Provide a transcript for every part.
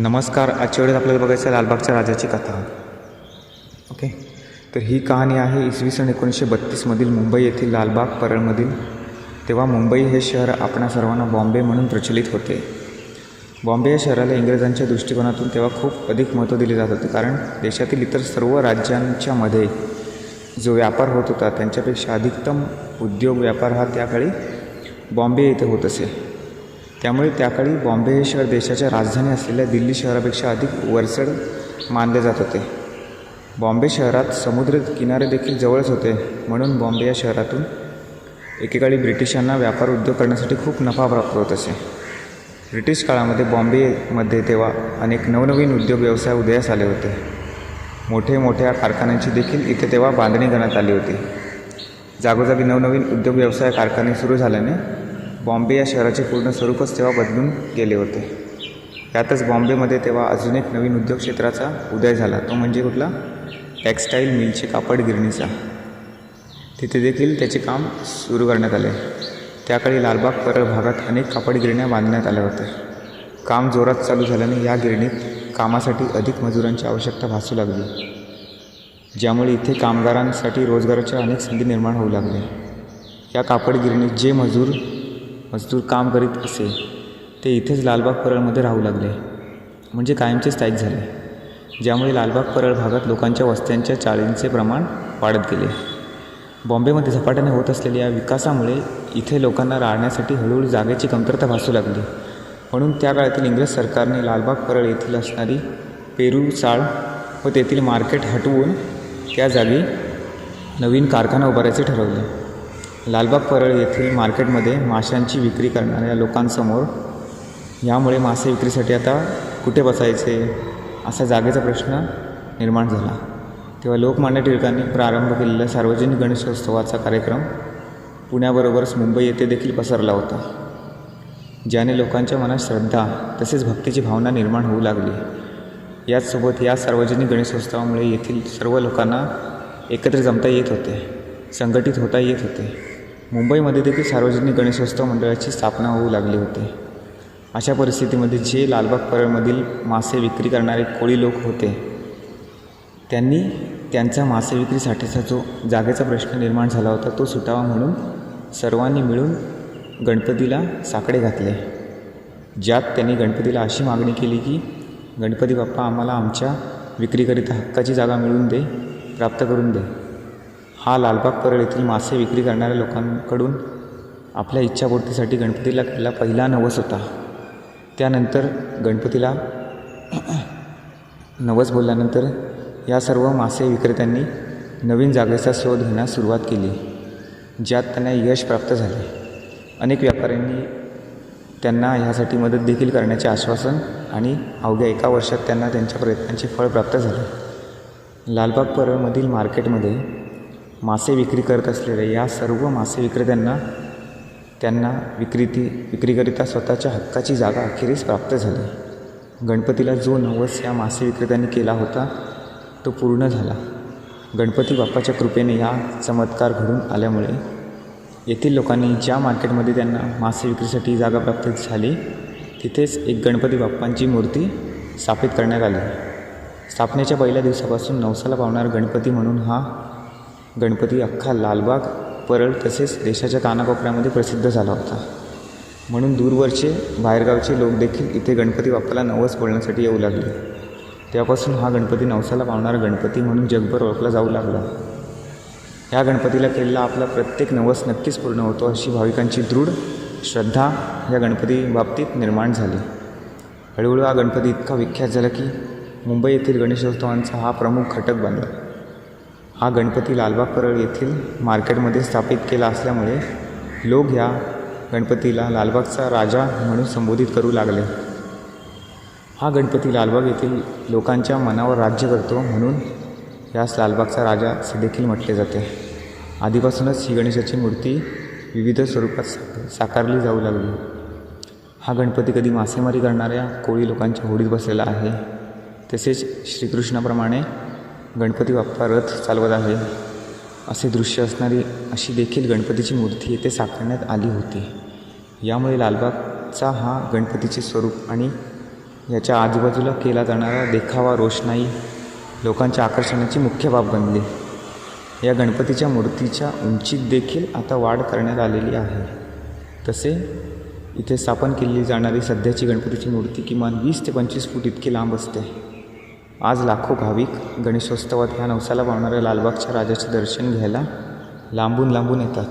नमस्कार आजच्या वेळेस आपल्याला बघायचं लालबागच्या राजाची कथा. ओके? तर ही कहाणी आहे इसवी सन एकोणीसशे बत्तीसमधील मुंबई येथील लालबाग परळमधील. तेव्हा मुंबई हे शहर आपणा सर्वांना बॉम्बे म्हणून प्रचलित होते. बॉम्बे या शहराला इंग्रजांच्या दृष्टिकोनातून तेव्हा खूप अधिक महत्त्व दिले जात होते कारण देशातील इतर सर्व राज्यांच्या मध्ये जो व्यापार होत होता त्यांच्यापेक्षा अधिकतम उद्योग व्यापार हा त्याकाळी बॉम्बे येथे होत असे. त्यामुळे त्याकाळी बॉम्बे हे शहर देशाच्या राजधानी असलेल्या दिल्ली शहरापेक्षा अधिक वरचढ मानले जात होते. बॉम्बे शहरात समुद्र किनारे देखील जवळच होते म्हणून बॉम्बे या शहरातून एकेकाळी ब्रिटिशांना व्यापार उद्योग करण्यासाठी खूप नफा प्राप्त होत असे. ब्रिटिश काळामध्ये बॉम्बेमध्ये तेव्हा अनेक नवनवीन उद्योग व्यवसाय उदयास आले होते. मोठे मोठ्या कारखान्यांची देखील इथे तेव्हा बांधणी करण्यात आली होती. जागोजागी नवनवीन उद्योग व्यवसाय कारखाने सुरू झाल्याने बॉम्बे या शहराचे पूर्ण स्वरूपच तेव्हा बदलून गेले होते. यातच बॉम्बेमध्ये तेव्हा अजून एक नवीन उद्योग क्षेत्राचा उदय झाला. तो म्हणजे कुठला? टेक्स्टाईल मिलचे कापड गिरणीचा. तिथे देखील त्याचे काम सुरू करण्यात आले. त्याकाळी लालबाग परळ भागात अनेक कापड गिरण्या बांधण्यात आल्या होत्या. काम जोरात चालू झाल्याने या गिरणीत कामासाठी अधिक मजुरांची आवश्यकता भासू लागली. ज्यामुळे इथे कामगारांसाठी रोजगाराच्या अनेक संधी निर्माण होऊ लागल्या. या कापड गिरणीत जे मजूर मजदूर काम करीत असे ते इथेच लालबाग परळमध्ये राहू लागले. म्हणजे कायमचे स्थायिक झाले. ज्यामुळे लालबाग परळ भागात लोकांच्या वस्त्यांच्या चाळींचे प्रमाण वाढत गेले. बॉम्बेमध्ये झपाट्याने होत असलेल्या या विकासामुळे इथे लोकांना राहण्यासाठी हळूहळू जागेची कमतरता भासू लागली. म्हणून त्या काळातील इंग्रज सरकारने लालबाग परळ येथील असणारी पेरू चाळ व तेथील मार्केट हटवून त्या जागी नवीन कारखाना उभारायचे ठरवले. लालबाग परळ येथील मार्केटमध्ये माशांची विक्री करणाऱ्या लोकांसमोर यामुळे मासे विक्रीसाठी आता कुठे बसायचे असा जागेचा प्रश्न निर्माण झाला. तेव्हा लोकमान्य टिळकांनी प्रारंभ केलेल्या सार्वजनिक गणेशोत्सवाचा कार्यक्रम पुण्याबरोबरच मुंबई येथे देखील पसरला होता ज्याने लोकांच्या मनात श्रद्धा तसेच भक्तीची भावना निर्माण होऊ लागली. याचसोबत या सार्वजनिक गणेशोत्सवामुळे येथील सर्व लोकांना एकत्र जमता येत होते संघटित होता येत होते. मुंबईमध्ये देखील सार्वजनिक गणेशोत्सव मंडळाची स्थापना होऊ लागली होती. अशा परिस्थितीमध्ये जे लालबाग परळमधील मासे विक्री करणारे कोळी लोक होते त्यांनी त्यांचा मासे विक्रीसाठीचा जो जागेचा प्रश्न निर्माण झाला होता तो सुटावा म्हणून सर्वांनी मिळून गणपतीला साकडे घातले. ज्यात त्यांनी गणपतीला अशी मागणी केली की गणपती बाप्पा आम्हाला आमच्या विक्रीकरिता हक्काची जागा मिळवून दे प्राप्त करून दे. हा लालबाग परळ येथील मासे विक्री करणाऱ्या लोकांकडून आपल्या इच्छापूर्तीसाठी गणपतीला केलेला पहिला नवस होता. त्यानंतर गणपतीला नवस बोलल्यानंतर या सर्व मासे विक्रेत्यांनी नवीन जागेचा शोध घेण्यास सुरुवात केली ज्यात त्यांना यश प्राप्त झाले. अनेक व्यापाऱ्यांनी त्यांना ह्यासाठी मदत देखील करण्याचे आश्वासन आणि अवघ्या एका वर्षात त्यांना त्यांच्या प्रयत्नांचे फळ प्राप्त झाले. लालबाग परळमधील मार्केटमध्ये मासे विक्री करत असलेल्या या सर्व मासे विक्रेत्यांना त्यांना विक्रीती विक्रीकरिता स्वतःच्या हक्काची जागा अखेरीस प्राप्त झाली. गणपतीला जो नवस या मासे विक्रेत्यांनी केला होता तो पूर्ण झाला. गणपती बाप्पाच्या कृपेने या चमत्कार घडून आल्यामुळे येथील लोकांनी ज्या मार्केटमध्ये त्यांना मासे विक्रीसाठी जागा प्राप्त झाली तिथेच एक गणपती बाप्पांची मूर्ती स्थापित करण्यात आली. स्थापनेच्या पहिल्या दिवसापासून नवसाला पावणारा गणपती म्हणून हा गणपती अख्खा लालबाग परळ तसेच देशाच्या कानाकोपऱ्यामध्ये प्रसिद्ध झाला होता. म्हणून दूरवरचे बाहेरगावचे लोक देखील इथे गणपती बाप्पाला नवस बोलण्यासाठी येऊ लागले. त्यापासून हा गणपती नवसाला पावणारा गणपती म्हणून जगभर ओळखला जाऊ लागला. ह्या गणपतीला केलेला आपला प्रत्येक नवस नक्कीच पूर्ण होतो अशी भाविकांची दृढ श्रद्धा या गणपती बाबतीत निर्माण झाली. हळूहळू हा गणपती इतका विख्यात झाला की मुंबई येथील गणेशोत्सवांचा हा प्रमुख घटक बनला. हा गणपती लालबाग परळ येथील मार्केटमध्ये स्थापित केला असल्यामुळे लोक ह्या गणपतीला लालबागचा राजा म्हणून संबोधित करू लागले. हा गणपती लालबाग येथील लोकांच्या मनावर राज्य करतो म्हणून यास लालबागचा राजा असे देखील म्हटले जाते. आधीपासूनच ही गणेशाची मूर्ती विविध स्वरूपात साकारली जाऊ लागली. हा गणपती कधी मासेमारी करणाऱ्या कोळी लोकांच्या होडीत बसलेला आहे. तसेच श्रीकृष्णाप्रमाणे गणपती बाप्पा रथ चालवत आहे. असे दृश्य असणारी अशी देखील गणपतीची मूर्ती येथे साकारण्यात आली होती. यामुळे लालबागचा हा गणपतीचे स्वरूप आणि याच्या आजूबाजूला केला जाणारा देखावा रोषणाई लोकांच्या आकर्षणाची मुख्य बाब बनली. या गणपतीच्या मूर्तीच्या उंचीत देखील आता वाढ करण्यात आलेली आहे. तसे इथे स्थापन केली जाणारी सध्याची गणपतीची मूर्ती किमान वीस ते पंचवीस फूट इतकी लांब असते. आज लाखो भाविक गणेशोत्सवात ह्या नवसाला पावणाऱ्या लालबागच्या राजाचे दर्शन घ्यायला लांबून लांबून येतात.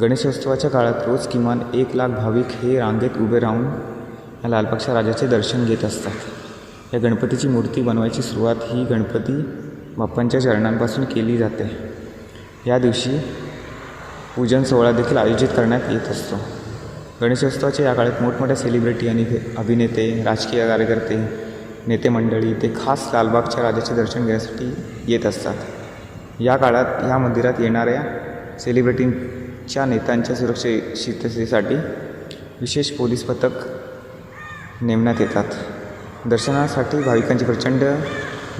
गणेशोत्सवाच्या काळात रोज किमान एक लाख भाविक हे रांगेत उभे राहून या लालबागच्या राजाचे दर्शन घेत असतात. या गणपतीची मूर्ती बनवायची सुरुवात ही गणपती बाप्पांच्या चरणांपासून केली जाते. या दिवशी पूजन सोहळा देखील आयोजित करण्यात येत असतो. गणेशोत्सवाच्या या काळात मोठमोठ्या सेलिब्रिटी आणि अभिनेते राजकीय कार्यकर्ते नेते मंडळी ते खास लालबागच्या राजाचे दर्शन घेण्यासाठी येत असतात. या काळात या मंदिरात येणाऱ्या सेलिब्रिटींच्या नेत्यांच्या सुरक्षिततेसाठी विशेष पोलीस पथक नेमण्यात येतात. दर्शनासाठी भाविकांची प्रचंड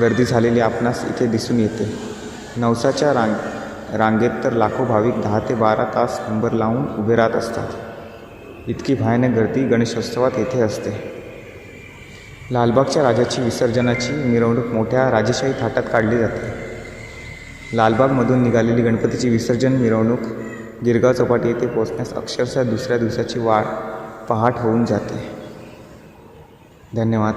गर्दी झालेली आपणास इथे दिसून येते. नवसाच्या रांग रांगेत तर लाखो भाविक दहा ते बारा तास नंबर लावून उभे राहत असतात. इतकी भयानक गर्दी गणेशोत्सवात येथे असते. लालबागच्या राजाची विसर्जनाची मिरवणूक मोठ्या राजेशाही थाटात काढली जाते. लालबागमधून निघालेली गणपतीची विसर्जन मिरवणूक गिरगाव चौपाटी येथे पोहोचण्यास अक्षरशः दुसऱ्या दिवसाची वाढ पहाट होऊन जाते. धन्यवाद.